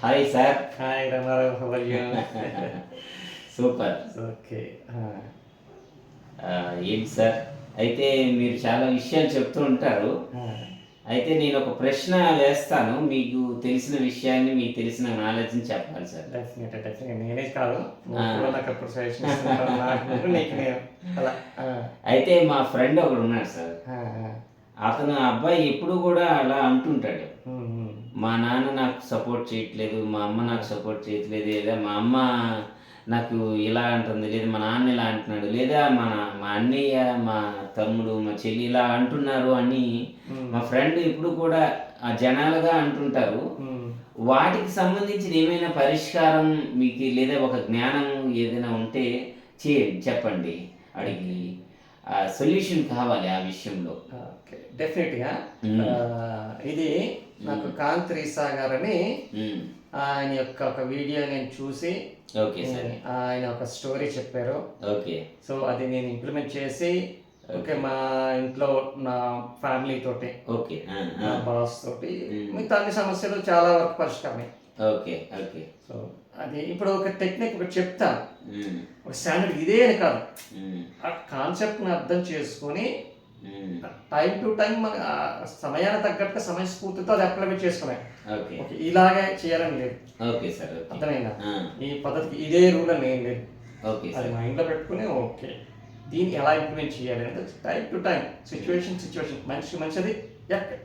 Hi sir hi Ramarao super okay ఏంటి sir అయితే మీరు చాలా విషయాలు చెప్తూ ఉంటారు. అయితే నేను ఒక ప్రశ్న వేస్తాను. మీకు తెలిసిన విషయాన్ని మీకు తెలిసిన నాలెడ్జ్ని చెప్పాలి సార్ డెఫినెట్ డెఫినెట్ నేనే కాదు. ఆ, అయితే మా ఫ్రెండ్ ఒకడు ఉన్నాడు సార్. అతను అబ్బాయి ఎప్పుడు కూడా అలా అంటుంటాడు. మా నాన్న నాకు సపోర్ట్ చేయట్లేదు మా అమ్మ నాకు సపోర్ట్ చేయట్లేదు లేదా మా అమ్మ నాకు ఇలా అంటుంది లేదా మా నాన్న ఇలా అంటున్నాడు లేదా మా మా అన్నయ్య మా తమ్ముడు మా చెల్లి ఇలా అంటున్నారు అని. మా ఫ్రెండ్ ఇప్పుడు కూడా ఆ జనాలుగా అంటుంటారు. వాటికి సంబంధించిన ఏమైనా పరిష్కారం మీకు లేదా ఒక జ్ఞానం ఏదైనా ఉంటే చేయండి చెప్పండి అడిగి ఆ సొల్యూషన్ కావాలి ఆ విషయంలో డెఫినెట్గా ఇది నాకు కాంత్ రీసా గారని ఉమ్, ఆయన యొక్క ఒక వీడియో నేను చూసి ఆయన ఒక స్టోరీ చెప్పారు. ఓకే. సో అది నేను ఇంప్లిమెంట్ చేసి ఓకే మా ఇంట్లో నా ఫ్యామిలీ తోటి ఓకే. నా. బాస్ తోటి. మిగతా అన్ని సమస్యలు చాలా వరకు పరిష్కారమే. Okay okay. సో అది ఇప్పుడు ఒక టెక్నిక్ ఒకటి చెప్తాను ఒక స్టాండర్డ్ ఇదే అని కాదు. ఆ కాన్సెప్ట్ని అర్థం చేసుకొని టైం టు టైం మన ఆ సమయానికి తగ్గట్టుగా సమయస్ఫూర్తితో అది అప్లై చేసుకున్నాయి ఓకే ఇలాగే చేయాలని లేదు. ఓకే సార్ అర్థమైందా? ఆ, ఈ పద్ధతికి ఇదే రూల్ అని ఏం లేదు. ఓకే అది మైండ్లో పెట్టుకుని ఓకే దీన్ని ఎలా ఇంప్లిమెంట్ చేయాలి అంటే time to time situation situation మనిషి మంచిది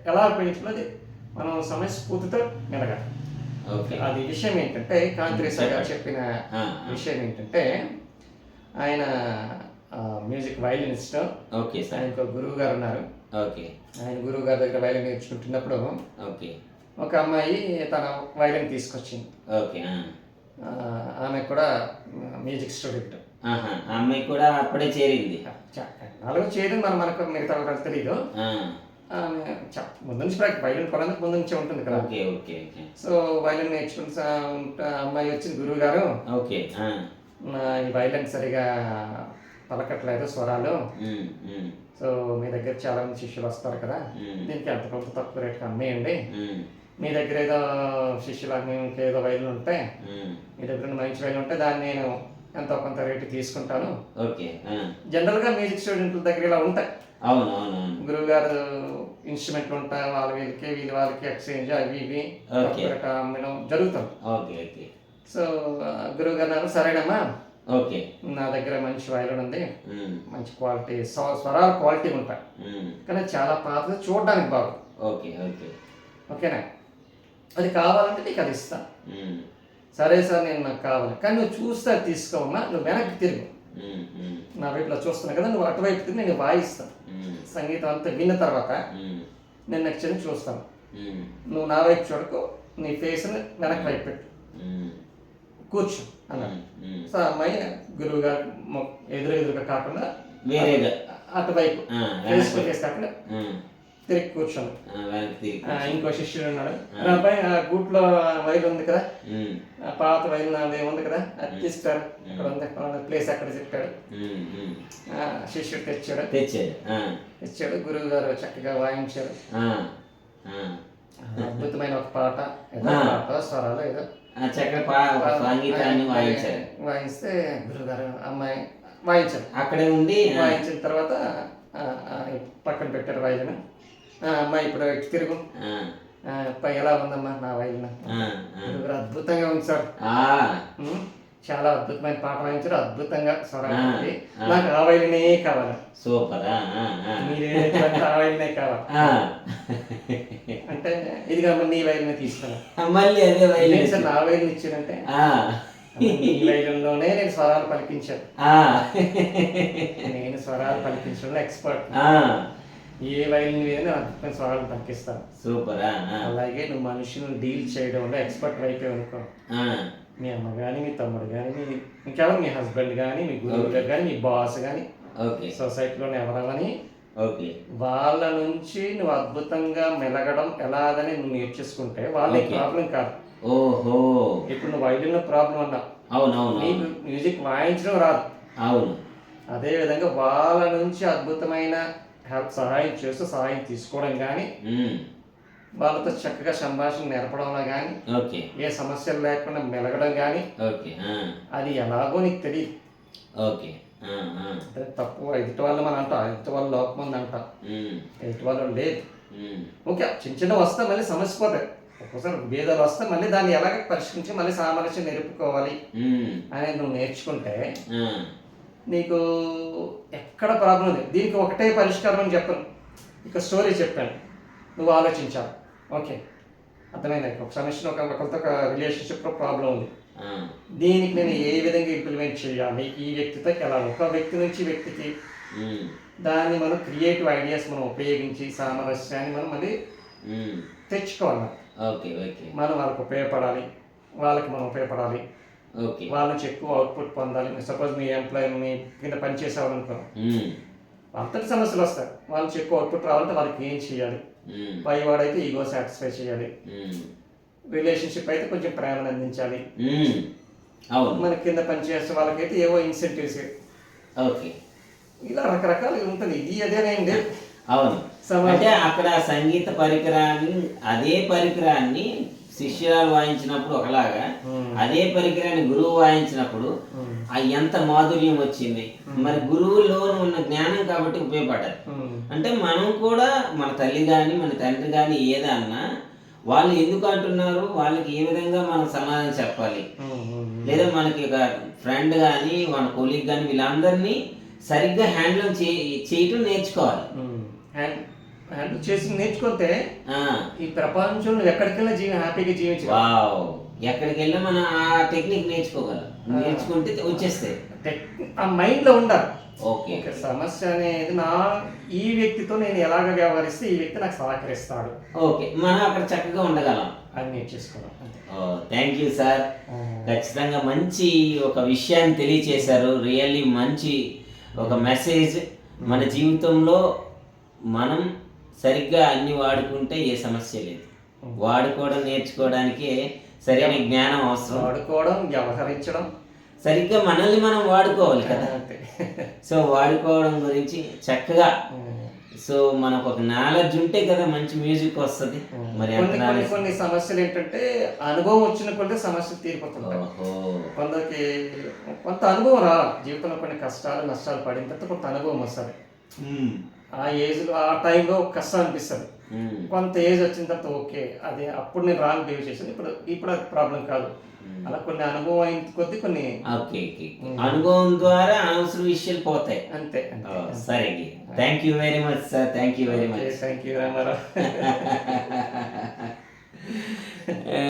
ఎలా ఉపయోగించుకున్నది? మనం సమయస్ఫూర్తితో మెలగాలి. ఓకే అది విషయం ఏంటంటే కాంగ్రెస్ గారు చెప్పిన ఆ, ఆ, విషయం ఏంటంటే ఆయన మ్యూజిక్ వైలినిస్ట్ ఓకే సార్. ఒక గురువు గారు ఉన్నారు. ఓకే. ఆయన గురువు గారి దగ్గర వైలిన్ నేర్చుకుంటున్నప్పుడు ఓకే. ఒక అమ్మాయి తన వైలిన్ తీసుకొచ్చింది. ఓకే ఆమె కూడా మ్యూజిక్ స్టూడెంట్ అమ్మాయి కూడా అప్పుడే చేరింది. నాలుగు చేయడం మనం మనకు మిగతా వాళ్ళకి తెలియదు ముందు నుంచి వైలిన్ కొనందుకు ముందు నుంచే ఉంటుంది కదా. ఓకే ఓకే సో వైలిన్ నేర్చుకుంటా అమ్మాయి వచ్చింది గురువు గారు. ఓకే ఈ వైలిన్ సరిగా పలకట్లేదు స్వరాలు. సో మీ దగ్గర చాలా మంది శిష్యులు వస్తారు కదా. దీనికి ఎంత కొంత తక్కువ రేట్కి అమ్మేయండి. మీ దగ్గర ఏదో శిష్యులు ఇంకేదో వైర్లు ఉంటే మీ దగ్గర మంచి వైర్లు ఉంటే దాన్ని నేను ఎంతో కొంత రేటు తీసుకుంటాను. ఓకే ఆ, జనరల్గా మ్యూజిక్ స్టూడెంట్ల దగ్గర ఇలా ఉంటాయి. గురువు గారు ఇన్స్ట్రుమెంట్లు ఉంటాయి వాళ్ళ వీళ్ళకి వీళ్ళ వాళ్ళకి ఎక్స్చేంజ్ అవి ఇవి అమ్మడం జరుగుతుంది. Okay okay. సో గురువు గారు సరేనమ్మా. ఓకే. నా దగ్గర మంచి వైలన్ ఉంది. మంచి క్వాలిటీ స్వ- స్వరాల క్వాలిటీ ఉంటాయి కానీ చాలా పాతది చూడడానికి బాగుంది ఓకే ఓకే. ఓకేనా? అది కావాలంటే నీకు అది ఇస్తాను సరే సార్ నేను నాకు కావాలి. కానీ నువ్వు చూస్తే తీసుకోమా నువ్వు వెనక్కి తిరుగు. నా వైపులో చూస్తున్నావు కదా నువ్వు అటువైపు తిరిగి నేను వాయిస్తాను సంగీతం అంతా విన్న తర్వాత నేను నెక్స్ట్ చూస్తాను. నువ్వు నా వైపు చూడకు నీ ఫేస్ని వెనక్కి వైపు పెట్టు. కూర్చో అన్నాడు. సో ఆ అమ్మాయి గురువు గారు ఎదురు ఎదురుగా కాకుండా వేరేగా అటువైపు ఆ, ఫేస్ టు వెనక్కి. ఫేస్ కాకుండా తిరిగి కూర్చోను ఆ, ఇంకో శిష్యుడు ఉన్నాడు. "రా అబ్బాయి ఆ గూట్లో వైర్ ఉంది కదా. పాత వైర్ నాది ఉంది కదా అది తీసుకురారు అక్కడ ఉంది ప్లేస్ అక్కడ చెప్పాడు. శిష్యుడు తెచ్చాడు. తెచ్చాడు తెచ్చాడు గురువు గారు చక్కగా వాయించారు. అద్భుతమైన ఒక పాట. ఏదో. పాట స్వరాలు ఏదో. చక్కగా సంగీతాన్ని వాయించాడు వాయిస్తే అమ్మాయి వాయించారు. అక్కడే ఉండి వాయించిన తర్వాత పక్కన పెట్టారు ఆ, అమ్మాయి ఇప్పుడు ఇటు తిరుగు. ఎలా ఉందమ్మా నా గారు అద్భుతంగా ఉంది సార్. చాలా అద్భుతమైన పాట వాయించారు అద్భుతంగా ఆ. ఆ. నాకు ఆ వైలినే కావాలి సూపర్. ఆ, ఆ, ఆ. మీరు ఆ వైలినే కావాలి ఆ. అంటే ఇదిగా నీ వైలినే తీసుకున్నా మళ్ళీ అదే వైలిన్ నా వైలిన్ ఇచ్చారంటే? ఆ, ఈ వైలిన్లోనే నేను స్వరాలు పలికించాను. ఆ, నేను స్వరాలు పలికించడంలో ఎక్స్పర్ట్. ఆ. ఏ వైలిన్ మీద అద్భుతమైన స్వరాలు పలికిస్తాను. సూపర్. ఆ, ఆ, అలాగే నువ్వు మనుషులను డీల్ చేయడంలో ఎక్స్పర్ట్ వైపే అనుకో. ఆ. మీ అమ్మ కానీ మీ తమ్ముడు కానీ మీ ఇంకెవరు? మీ హస్బెండ్ కానీ మీ గురువు గారు కానీ మీ బాస్ కానీ ఓకే సొసైటీలోనే ఎవరవని ఓకే వాళ్ళ నుంచి నువ్వు అద్భుతంగా మెలగడం ఎలాగని నువ్వు నేర్చేసుకుంటే వాళ్ళకి Okay. ప్రాబ్లం కాదు. ఓహో. ఇప్పుడు నువ్వు వైద్యంలో ప్రాబ్లం అన్నావు అవునవును నీకు మ్యూజిక్ వాయించడం రాదు. అవును. అదే విధంగా వాళ్ళ నుంచి అద్భుతమైన హెల్ప్ సహాయం చేస్తూ సహాయం తీసుకోవడం కానీ వాళ్ళతో చక్కగా సంభాషణ నేర్పడంలో కానీ ఓకే. ఏ సమస్యలు లేకుండా మెలగడం కానీ అది ఎలాగో నీకు తెలియదు. ఓకే అంటే తప్పు ఎదుటి వాళ్ళు మనం అంటాం ఎదుటి వాళ్ళు లోపం ఉంది అంటాం. ఎదుటి వాళ్ళు లేదు. ఓకే చిన్న చిన్న వస్తే మళ్ళీ సమస్య పోతాయి ఒక్కోసారి భేదాలు వస్తే మళ్ళీ దాన్ని ఎలాగ పరిష్కరించి మళ్ళీ సామరస్యం నిలుపుకోవాలి ఉమ్, అనేది నువ్వు నేర్చుకుంటే నీకు ఎక్కడ ప్రాబ్లం లేదు. దీనికి ఒకటే పరిష్కారం అని చెప్పను. ఇక స్టోరీ చెప్పాను. నువ్వు ఆలోచించావు ఓకే. అర్థమైంది ఒక సమస్యను ఒక ఒకరితో ఒక రిలేషన్షిప్లో ప్రాబ్లం ఉంది. దీనికి నేను ఏ విధంగా ఇంప్లిమెంట్ చేయాలి? ఈ వ్యక్తితో ఎలా? ఒక వ్యక్తి నుంచి వ్యక్తికి దాన్ని మనం క్రియేటివ్ ఐడియాస్ మనం ఉపయోగించి సామరస్యాన్ని మనం మళ్ళీ తెచ్చుకోవాలి. Okay okay. మనం వాళ్ళకి ఉపయోగపడాలి. వాళ్ళకి మనం ఉపయోగపడాలి. ఓకే. వాళ్ళ నుంచి ఎక్కువ అవుట్పుట్ పొందాలి. సపోజ్ మీ ఎంప్లాయీ మీ కింద పని చేసేవాళ్ళనుకో ఉమ్, అంతటి సమస్యలు వస్తాయి. వాళ్ళ నుంచి ఎక్కువ అవుట్పుట్ రావాలంటే వాళ్ళకి ఏం చేయాలి? ఉమ్, పై వాడైతే ఈగో సాటిస్ఫై చేయాలి. రిలేషన్షిప్ అయితే కొంచెం ప్రేమను అందించాలి. మన కింద పని చేసే వాళ్ళకైతే ఏవో ఇన్సెంటివ్స్ ఓకే. ఇలా రకరకాలుగా ఉంటుంది. ఇది అదేనండి అవును. అంటే అక్కడ సంగీత పరికరాన్ని అదే పరికరాన్ని శిష్యురాలు వాయించినప్పుడు ఒకలాగా అదే పరికరాన్ని గురువు వాయించినప్పుడు ఆ ఎంత మాధుర్యం వచ్చింది. మరి గురువులో ఉన్న జ్ఞానం కాబట్టి ఉపయోగపడ్డది అంటే మనం కూడా మన తల్లి కానీ మన తండ్రి కానీ ఏదన్నా వాళ్ళు ఎందుకు అంటున్నారు? వాళ్ళకి ఏ విధంగా మనం సమాధానం చెప్పాలి? లేదా మనకి ఒక ఫ్రెండ్ కానీ మన కొలీగ్ కానీ వీళ్ళందరినీ సరిగ్గా హ్యాండిల్ చే చేయటం నేర్చుకోవాలి. హ్యాండిల్ చేసి నేర్చుకుంటే ఈ ప్రపంచంలో ఎక్కడికెళ్ళినా జీవి హ్యాపీగా వావ్. ఎక్కడికి వెళ్ళినా మనం ఆ టెక్నిక్ నేర్చుకోగలం. నేర్చుకుంటే వచ్చేస్తాయి ఆ మైండ్లో ఉండాలి ఓకే సమస్య అనేది నా ఈ వ్యక్తితో నేను ఎలాగ వ్యవహరిస్తే ఈ వ్యక్తి నాకు సహకరిస్తాడు. ఓకే. మనం అక్కడ చక్కగా ఉండగలం. అని నేర్చేసుకోవడం అంతే. Thank you sir. ఖచ్చితంగా మంచి ఒక విషయాన్ని తెలియచేశారు. రియల్లీ మంచి ఒక మెసేజ్. మన జీవితంలో మనం సరిగ్గా అన్ని వాడుకుంటే ఏ సమస్య లేదు. వాడుకోవడం నేర్చుకోవడానికి సరైన జ్ఞానం అవసరం. వాడుకోవడం వ్యవహరించడం. సరిగ్గా మనల్ని మనం వాడుకోవాలి కదా. సో వాడుకోవడం గురించి చక్కగా. సో మనకు ఒక నాలెడ్జ్ ఉంటే కదా మంచి మ్యూజిక్ వస్తుంది. మరి కొన్ని కొన్ని సమస్యలు ఏంటంటే అనుభవం వచ్చిన కొద్ది సమస్యలు తీరిపోతుంటాయి. ఓహో. కొందరికి కొంత అనుభవం రావాలి. జీవితంలో కొన్ని కష్టాలు నష్టాలు పడిన తర్వాత కొంత అనుభవం వస్తుంది. ఆ ఏజ్లో ఆ టైంలో కష్టం అనిపిస్తుంది. కొంత ఏజ్ వచ్చిన తర్వాత ఓకే అదే అప్పుడు నేను రాంగ్ బిహేవ్ చేశాను ఇప్పుడు ఇప్పుడు అది ప్రాబ్లం కాదు. అలా కొన్ని అనుభవం అయిన కొద్ది కొన్ని ఓకే ఓకే అనుభవం ద్వారా అనవసర విషయాలు పోతాయి. అంతే సరే thank you very much sir thank you very much thank you Ramarao.